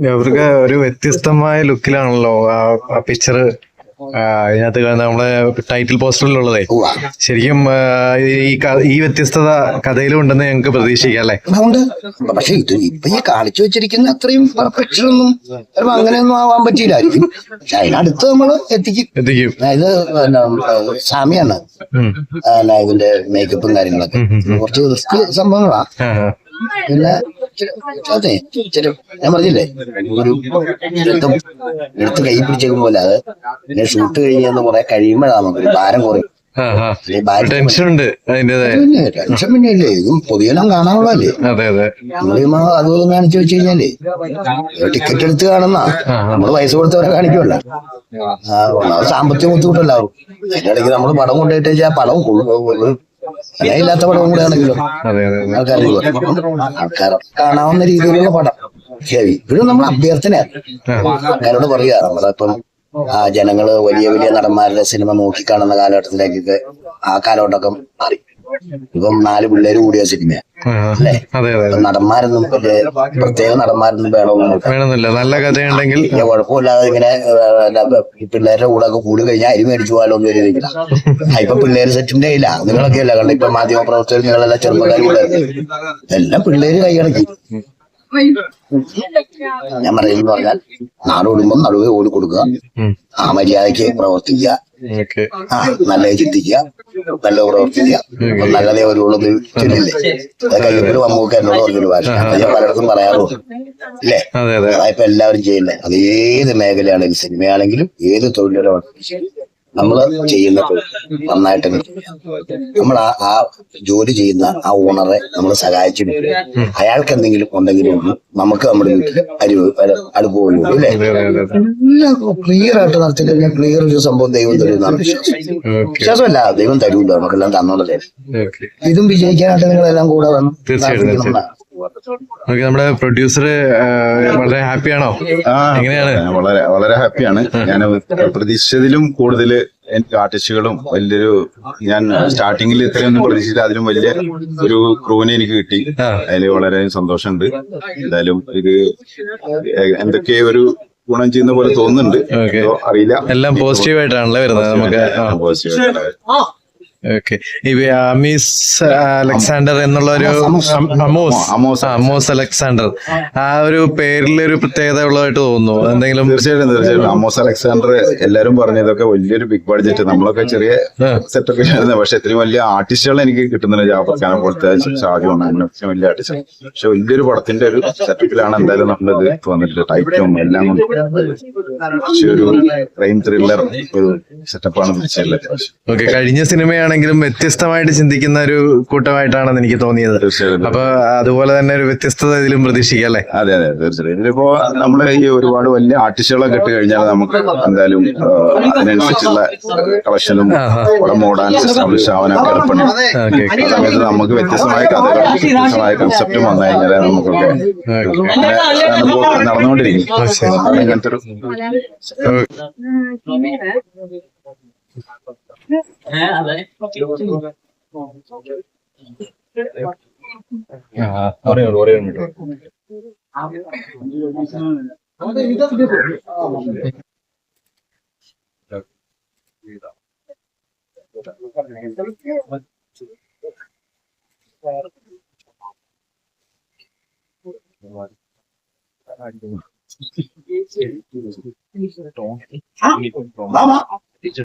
അവർക്ക് ഒരു വ്യത്യസ്തമായ ലുക്കിലാണല്ലോ ആ പിക്ചർ അതിനകത്ത് നമ്മുടെ നമ്മളെ ടൈറ്റിൽ പോസ്റ്ററിലുള്ളതേ. ശരിക്കും ഈ ഈ വ്യത്യസ്തത കഥയിലും ഉണ്ടെന്ന് ഞങ്ങൾക്ക് പ്രതീക്ഷിക്കാം അല്ലേ? പക്ഷെ ഇത് ഇപ്പൊ ഈ കാണിച്ചു വെച്ചിരിക്കുന്ന അത്രയും പെർഫെക്ഷൻ ഒന്നും അങ്ങനെയൊന്നും ആവാൻ പറ്റിയില്ലായിരിക്കും. പക്ഷെ അതിനടുത്ത് നമ്മൾ എത്തിക്കും. എത്തിക്കും. അതായത് പിന്നെ സാമിയാണ്. ഇതിന്റെ മേക്കപ്പും കാര്യങ്ങളൊക്കെ. കുറച്ച് റിസ്ക് സംഭവങ്ങളാ. പിന്നെ അതെ ചില ഞാൻ പറഞ്ഞില്ലേ? ഒരു എടുത്തും എടുത്ത് കൈ പിടിച്ചേക്കും പോലെ അത്? പിന്നെ ഷൂട്ട് കഴിഞ്ഞാൽ കുറെ കഴിയുമ്പോഴാണ് ഒരു ഭാരം കുറയും. ആ, ആ. ടെൻഷൻ ഉണ്ട് ടെൻഷൻ പിന്നെ ഇല്ലേ? ഇതും പൊതുജനം കാണാനുള്ളതല്ലേ? അതെ അതെ. നമ്മൾ അതുപോലെ കാണിച്ചു വെച്ച് കഴിഞ്ഞാലേ ടിക്കറ്റ് എടുത്ത് കാണുന്ന. നമ്മൾ പൈസ കൊടുത്തവരെ കാണിക്കുമല്ല ആ, സാമ്പത്തിക ബുദ്ധിമുട്ടല്ലാവും അതിന്റെ ഇടയ്ക്ക് നമ്മൾ പടം കൊണ്ടുപോയിട്ട് വെച്ചാൽ പടം ഇല്ലാത്ത പടം കൂടെ ആണെങ്കിലും? അതെ അതെ അതെ. ആൾക്കാർ ആൾക്കാർ കാണാവുന്ന രീതിയിലുള്ള പടം. ഹെവി ഇപ്പോഴും നമ്മൾ അഭ്യർത്ഥന ആൾക്കാരോട് പറയുക നമ്മളിപ്പം ആ ജനങ്ങൾ വലിയ വലിയ നടന്മാരുടെ സിനിമ നോക്കി കാണുന്ന കാലഘട്ടത്തിലേക്കൊക്കെ ആ കാലഘട്ടമൊക്കെ മാറി. ഇപ്പം നാല് പിള്ളേര് കൂടിയ സിനിമയാണ്. അല്ലേ? നടന്മാരൊന്നും പ്രത്യേക നടന്മാരൊന്നും വേണമെന്നൊന്നും വേണമെന്നില്ല. നല്ല കഥയുണ്ടെങ്കിൽ കുഴപ്പമില്ലാതെ ഇങ്ങനെ പിള്ളേരുടെ കൂടെ ഒക്കെ കൂടി കഴിഞ്ഞാൽ അരി മേടിച്ചു പോകാലോ എന്ന് കരുതിയില്ല ഇപ്പൊ പിള്ളേര് സെറ്റിന്റെ ഇല്ല നിങ്ങളൊക്കെ അല്ല? കാരണം ഇപ്പൊ മാധ്യമ പ്രവർത്തകർ നിങ്ങളെല്ലാം ചെറുപ്പക്കാർ കൂടെ എല്ലാം പിള്ളേര് കൈയടക്കി. ഞാൻ പറയുന്നത് പറഞ്ഞാൽ നാടോടുമ്പം നടുവേ ഓടി കൊടുക്കുക ആ മര്യാദയ്ക്ക് പ്രവർത്തിക്കുക. നല്ലത് ചിന്തിക്കുക. നല്ല പ്രവർത്തിക്കുക. നല്ല എന്ന് ചൊല്ലില്ലേ കഴിയുമ്പോഴും അമ്മൂക്ക് എന്നോട് പറഞ്ഞൊരു ഭാഷ. അത് ഞാൻ പലയിടത്തും പറയാറുണ്ട്. ഇല്ലേ അതെ അതെ. അതായപ്പോ എല്ലാവരും ചെയ്യുന്നത്. അത് ഏത് മേഖലയാണെങ്കിലും സിനിമയാണെങ്കിലും ഏത് തൊഴിലാണെങ്കിലും നമ്മൾ ചെയ്യുന്ന തൊഴിൽ നന്നായിട്ട് നമ്മൾ ആ ആ ജോലി ചെയ്യുന്ന ആ ഓണറെ നമ്മൾ സഹായിച്ചിട്ട് അയാൾക്ക് എന്തെങ്കിലും ഉണ്ടെങ്കിലും ഒന്ന് നമുക്ക് നമ്മുടെ വീട്ടിൽ അരിവ് അടുപ്പുള്ളൂ അല്ലേ എല്ലാം ക്ലിയർ ആയിട്ട് നടത്തി കഴിഞ്ഞാൽ ക്ലിയർ ഒരു സംഭവം ദൈവം തരുമെന്നാണ് വിശ്വാസം ഓക്കെ. വിശ്വാസമല്ല ദൈവം തരൂല്ലോ നമുക്കെല്ലാം തന്നോളല്ലേ? ഇതും വിജയിക്കാനായിട്ട് നിങ്ങളെല്ലാം കൂടെ വന്നു. ഓക്കെ നമ്മുടെ പ്രൊഡ്യൂസർ വളരെ ഹാപ്പിയാണോ? എങ്ങനെയാണ്? വളരെ വളരെ ഹാപ്പിയാണ്. ഞാൻ പ്രതീക്ഷിച്ചതിലും കൂടുതൽ എനിക്ക് ആർട്ടിസ്റ്റുകളും വലിയൊരു ഞാൻ സ്റ്റാർട്ടിങ്ങിൽ ഇത്രയൊന്നും പ്രതീക്ഷിച്ചില്ല. അതിലും വലിയ ഒരു ക്രൂവിനെ എനിക്ക് കിട്ടി. അതിൽ വളരെ സന്തോഷമുണ്ട്. എന്തായാലും ഇത് എന്തൊക്കെ ഒരു ഗുണം ചെയ്യുന്ന പോലെ തോന്നുന്നുണ്ട്. അറിയില്ല. എല്ലാം പോസിറ്റീവ് ആയിട്ടാണല്ലേ വരുന്നത്? നമുക്ക് ആ. ഓക്കെ അമീസ് അലക്സാണ്ടർ എന്നുള്ള ഒരു അമോസ്. Amos Amos. അലക്സാണ്ടർ. ആ. ഒരു പേരിൽ ഒരു പ്രത്യേകത ഉള്ളതായിട്ട് തോന്നുന്നു. എന്തെങ്കിലും തീർച്ചയായിട്ടും തീർച്ചയായിട്ടും. അമോസ് അലക്സാണ്ടർ എല്ലാരും പറഞ്ഞു ഇതൊക്കെ വലിയൊരു ബിഗ് ബഡ്ജറ്റ് നമ്മളൊക്കെ ചെറിയ. സെറ്റപ്പ് പക്ഷെ ഇത്രയും വലിയ ആർട്ടിസ്റ്റുകൾ എനിക്ക് കിട്ടുന്നില്ല ജാഫർ ഖാനെ പോലത്തെ ഷാജുണ്ട് അങ്ങനെ വലിയ ആർട്ടിസ്റ്റ് പക്ഷെ വലിയൊരു പടത്തിന്റെ ഒരു സെറ്റപ്പിലാണ് എന്തായാലും നമ്മളിത് വന്നിട്ട് ടൈറ്റും എല്ലാം കൊണ്ട് പക്ഷെ ഒരു ക്രൈം ത്രില്ലർ ഒരു സെറ്റപ്പാണ് തീർച്ചയായിട്ടും. കഴിഞ്ഞ കഴിഞ്ഞ സിനിമയാണെങ്കിലും വ്യത്യസ്തമായിട്ട് ചിന്തിക്കുന്ന ഒരു കൂട്ടമായിട്ടാണെന്ന് എനിക്ക് തോന്നിയത്. തീർച്ചയായിട്ടും. അപ്പൊ അതുപോലെ തന്നെ ഒരു വ്യത്യസ്തത ഇതിലും പ്രതീക്ഷിക്കാം അല്ലേ? അതെ അതെ തീർച്ചയായും ഇതിലിപ്പോ നമ്മൾ ഈ ഒരുപാട് വലിയ ആർട്ടിസ്റ്റുകളൊക്കെ ഇട്ട് കഴിഞ്ഞാൽ നമുക്ക് എന്തായാലും അതിനനുസരിച്ചുള്ള കളക്ഷനും ഓടാൻ എസ്റ്റാബ്ലിഷ് ആവാനൊക്കെ എളുപ്പമാണ് സമയത്ത് നമുക്ക് വ്യത്യസ്തമായ കഥകൾ വ്യത്യസ്തമായ കൺസെപ്റ്റും വന്നു കഴിഞ്ഞാൽ നമുക്കൊക്കെ നടന്നുകൊണ്ടിരിക്കും. അങ്ങനത്തെ ഒരു হ্যাঁ ওরেন ওরেন মিটার আমাদের ইদার দেখো 아, 나와.